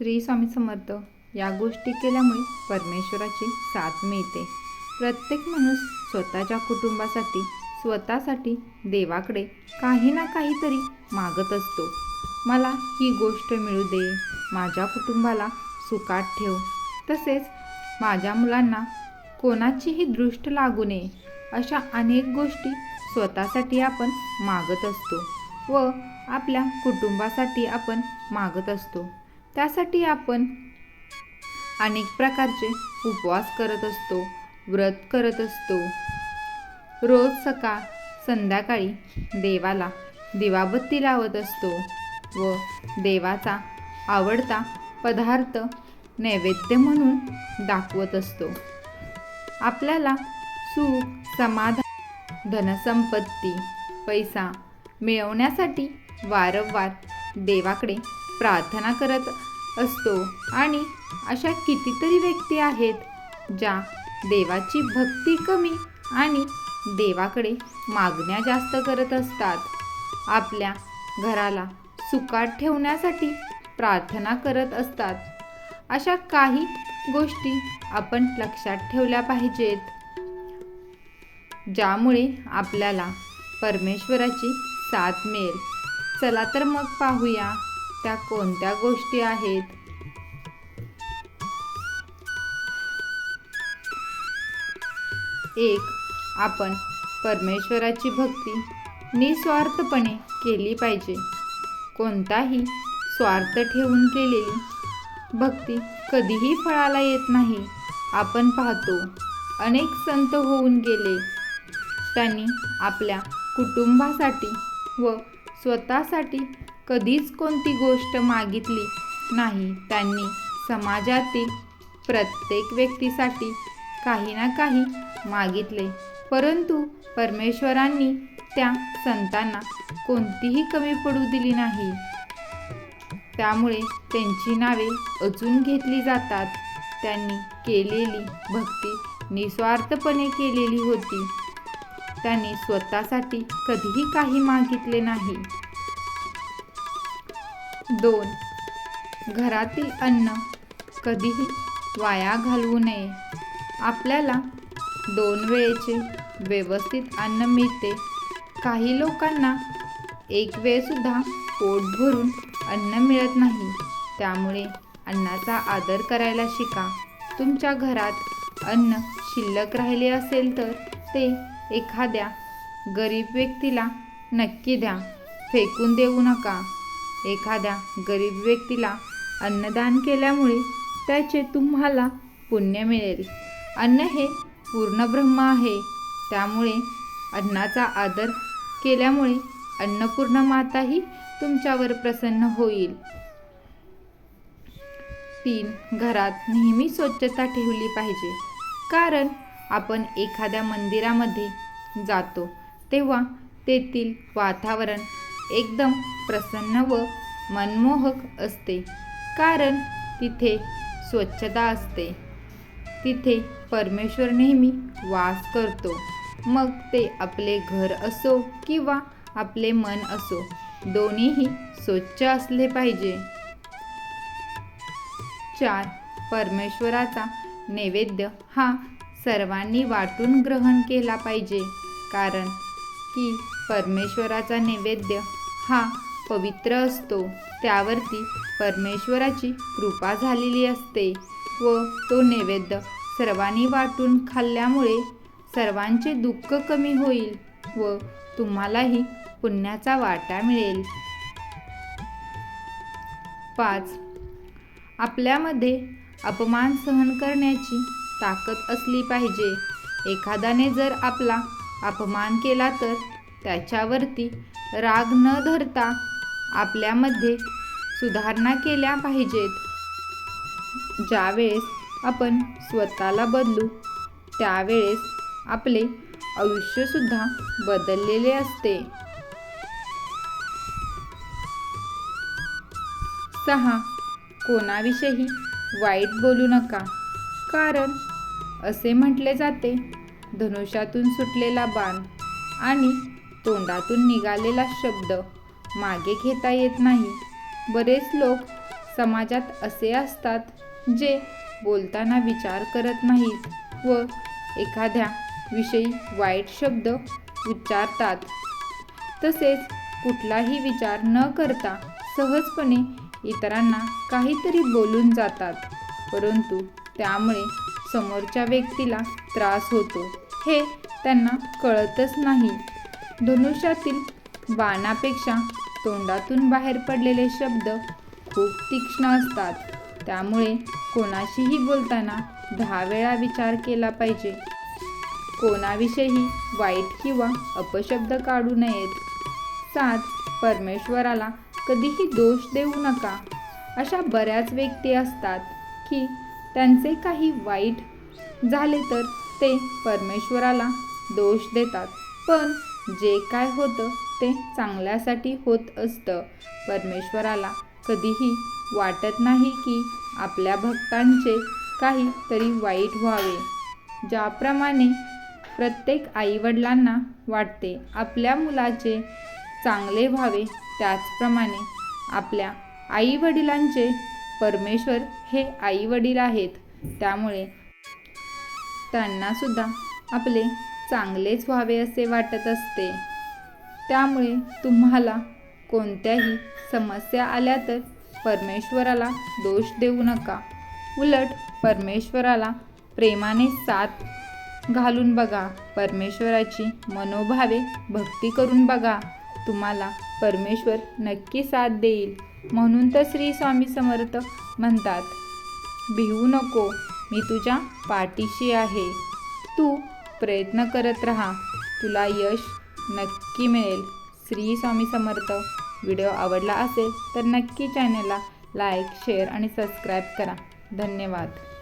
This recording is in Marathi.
श्री स्वामी समर्थ या गोष्टी केल्यामुळे परमेश्वराची साथ मिळते. प्रत्येक माणूस स्वतःच्या कुटुंबासाठी स्वतःसाठी देवाकडे काही ना काहीतरी मागत असतो. मला ही गोष्ट मिळू दे माझ्या कुटुंबाला सुखात ठेव. तसेच माझ्या मुलांना कोणाचीही दृष्ट लागू नये अशा अनेक गोष्टी स्वतःसाठी आपण मागत असतो व आपल्या कुटुंबासाठी आपण मागत असतो. त्यासाठी आपण अनेक प्रकारचे उपवास करत असतो व्रत करत असतो. रोज सकाळ संध्याकाळी देवाला दिवाबत्ती लावत असतो व देवाचा आवडता पदार्थ नैवेद्य म्हणून दाखवत असतो. आपल्याला सुख समाधान धनसंपत्ती पैसा मिळवण्यासाठी वारंवार देवाकडे प्रार्थना करत असतो. आणि अशा कितीतरी व्यक्ती आहेत ज्या देवाची भक्ती कमी आणि देवाकडे मागण्या जास्त करत असतात. आपल्या घराला सुखात ठेवण्यासाठी प्रार्थना करत असतात. अशा काही गोष्टी आपण लक्षात ठेवल्या पाहिजेत. ज्यामुळे आपल्याला परमेश्वराची साथ मिळेल. चला तर मग पाहूया. त्या कोणत्या गोष्टी आहेत? एक आपण परमेश्वराची भक्ती निस्वार्थपणे केली पाहिजे. कोणताही स्वार्थ ठेवून केलेली भक्ती कधीही फळाला येत नाही. आपण पाहतो अनेक संत होऊन गेले. त्यांनी आपल्या कुटुंबासाठी व स्वतःसाठी कधीच कोणती गोष्ट मागितली नाही. त्यांनी समाजातील प्रत्येक व्यक्तीसाठी काही ना काही मागितले. परंतु परमेश्वरांनी त्या संतांना कोणतीही कमी पडू दिली नाही. त्यामुळे त्यांची नावे अजून घेतली जातात. त्यांनी केलेली भक्ती निस्वार्थपणे केलेली होती. त्यांनी स्वतःसाठी कधीही काही मागितले नाही. दोन. घरातील अन्न कधीही वाया घालवू नये. आपल्याला दोन वेळेचे व्यवस्थित अन्न मिळते. काही लोकांना एक वेळसुद्धा पोट भरून अन्न मिळत नाही. त्यामुळे अन्नाचा आदर करायला शिका. तुमच्या घरात अन्न शिल्लक राहिले असेल तर ते एखाद्या गरीब व्यक्तीला नक्की द्या. फेकून देऊ नका. एखाद्या गरीब व्यक्तीला अन्नदान केल्यामुळे त्याचे तुम्हाला पुण्य मिळेल. अन्न हे पूर्ण ब्रह्म आहे. त्यामुळे अन्नाचा आदर केल्यामुळे अन्नपूर्ण माताही तुमच्यावर प्रसन्न होईल. तीन घरात नेहमी स्वच्छता ठेवली पाहिजे. कारण आपण एखाद्या मंदिरामध्ये जातो तेव्हा तेथील वातावरण एकदम प्रसन्न व मनमोहक असते. कारण तिथे स्वच्छता असते. तिथे परमेश्वर नेहमी वास करतो. मग ते आपले घर असो किंवा आपले मन असो दोन्हीही स्वच्छ असले पाहिजे. चार परमेश्वराचा नैवेद्य हा सर्वांनी वाटून ग्रहण केला पाहिजे. कारण की परमेश्वराचा नैवेद्य हा पवित्र असतो. त्यावरती परमेश्वराची कृपा झालेली असते व तो नैवेद्य सर्वांनी वाटून खाल्ल्यामुळे सर्वांचे दुःख कमी होईल व तुम्हालाही पुण्याचा वाटा मिळेल. पाच. आपल्यामध्ये अपमान सहन करण्याची ताकद असली पाहिजे. एखाद्याने जर आपला अपमान केला तर त्याच्यावरती राग न धरता आपल्यामध्ये सुधारणा केल्या पाहिजेत. ज्यावेळेस आपण स्वतःला बदलू त्यावेळेस आपले आयुष्यसुद्धा बदललेले असते. सहा. कोणाविषयी वाईट बोलू नका. कारण असे म्हटले जाते धनुष्यातून सुटलेला बाण आणि तोंडातून निघालेला शब्द मागे घेता येत नाही. बरेच लोक समाजात असे असतात जे बोलताना विचार करत नाहीत व एखाद्या विषयी वाईट शब्द उच्चारतात. तसेच कुठलाही विचार न करता सहजपणे इतरांना काहीतरी बोलून जातात. परंतु त्यामुळे समोरच्या व्यक्तीला त्रास होतो. हे त्यांना कळतच नाही. धनुष्यातील बाणापेक्षा तोंडातून बाहेर पडलेले शब्द खूप तीक्ष्ण असतात. त्यामुळे कोणाशीही बोलताना दहा वेळा विचार केला पाहिजे. कोणाविषयी वाईट किंवा अपशब्द काढू नयेत. सात परमेश्वराला कधीही दोष देऊ नका. अशा बऱ्याच व्यक्ती असतात की त्यांचे काही वाईट झाले तर ते परमेश्वराला दोष देतात. पण जे काय होतं ते चांगल्यासाठी होत असतं. परमेश्वराला कधीही वाटत नाही की आपल्या भक्तांचे काहीतरी वाईट व्हावे. ज्याप्रमाणे प्रत्येक आईवडिलांना वाटते आपल्या मुलाचे चांगले व्हावे त्याचप्रमाणे आपल्या आईवडिलांचे परमेश्वर हे आईवडील आहेत. त्यामुळे त्यांनासुद्धा आपले चांगलेच व्हावे असे वाटत असते. त्यामुळे तुम्हाला कोणत्याही समस्या आल्या तर परमेश्वराला दोष देऊ नका. उलट परमेश्वराला प्रेमाने साथ घालून बघा. परमेश्वराची मनोभावे भक्ती करून बघा. तुम्हाला परमेश्वर नक्की साथ देईल. म्हणून तर श्री स्वामी समर्थ म्हणतात भिवू नको मी तुझ्या पाठीशी आहे. तू प्रयत्न करत राहा. तुला यश नक्की मिळेल. श्री स्वामी समर्थ. व्हिडिओ आवडला असेल तर नक्की चॅनलला लाईक शेअर आणि सबस्क्राईब करा. धन्यवाद.